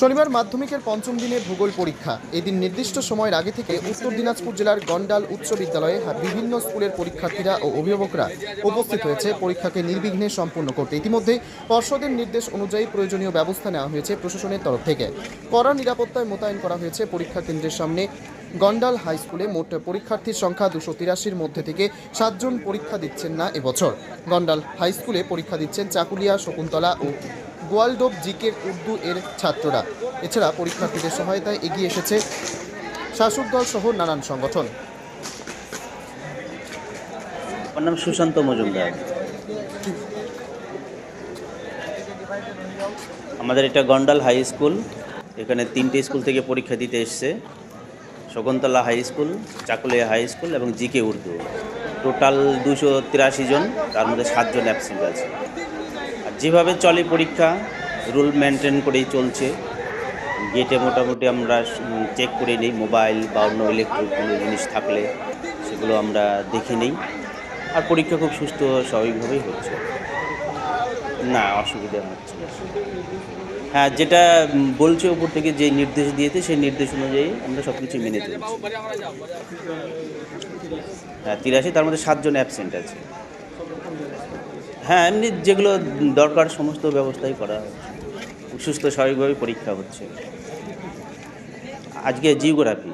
শনিবার মাধ্যমিকের পঞ্চম দিনে ভূগোল পরীক্ষা। এদিন নির্দিষ্ট সময়ের আগে থেকে উত্তর দিনাজপুর জেলার গন্ডাল উচ্চ বিদ্যালয়ে বিভিন্ন স্কুলের পরীক্ষার্থীরা ও অভিভাবকরা উপস্থিত হয়েছে। পরীক্ষাকে নির্বিঘ্নে সম্পূর্ণ করতে। ইতিমধ্যে পর্ষদের নির্দেশ অনুযায়ী প্রয়োজনীয় ব্যবস্থা নেওয়া হয়েছে প্রশাসনের তরফ থেকে। কড়া নিরাপত্তায় মোতায়েন করা হয়েছে পরীক্ষা কেন্দ্রের সামনে। গন্ডাল হাই স্কুলে মোট পরীক্ষার্থীর সংখ্যা দুশো তিরাশির মধ্যে থেকে সাতজন পরীক্ষা দিচ্ছেন না এবছর। গন্ডাল হাই স্কুলে পরীক্ষা দিচ্ছেন চাকুলিয়া, শকুন্তলা ও গোয়ালডোব জিকের উর্দু এর ছাত্ররা। এছাড়া পরীক্ষার্থীদের সহায়তায় এগিয়ে এসেছে শাসক দল সহ নানান সংগঠন। আমার নাম সুশান্ত মজুমদার। আমাদের এটা গন্ডাল হাই স্কুল। এখানে তিনটে স্কুল থেকে পরীক্ষা দিতে এসছে। Shakuntala high school, Chakulia high school এবং জিকে উর্দু। টোটাল দুশো তিরাশি জন, তার মধ্যে সাতজন অ্যাবসেন্ট আছে। যেভাবে চলে পরীক্ষা, রুল মেনটেন করেই চলছে। গেটে মোটামুটি আমরা চেক করে নিই মোবাইল বা অন্য ইলেকট্রিক কোনো জিনিস থাকলে সেগুলো আমরা দেখে নিই। আর পরীক্ষা খুব সুস্থ স্বাভাবিকভাবেই হচ্ছে। না, অসুবিধা হচ্ছে হ্যাঁ যেটা বলছে ওপর থেকে যে নির্দেশ দিয়েছে, সেই নির্দেশ অনুযায়ী আমরা সব কিছু মেনে চলছি। হ্যাঁ তিরাশি, তার মধ্যে সাতজন অ্যাবসেন্ট আছে। হ্যাঁ এমনি যেগুলো দরকার সমস্ত ব্যবস্থাই করা সুস্থ স্বাভাবিকভাবে পরীক্ষা হচ্ছে। আজকে জিওগ্রাফি।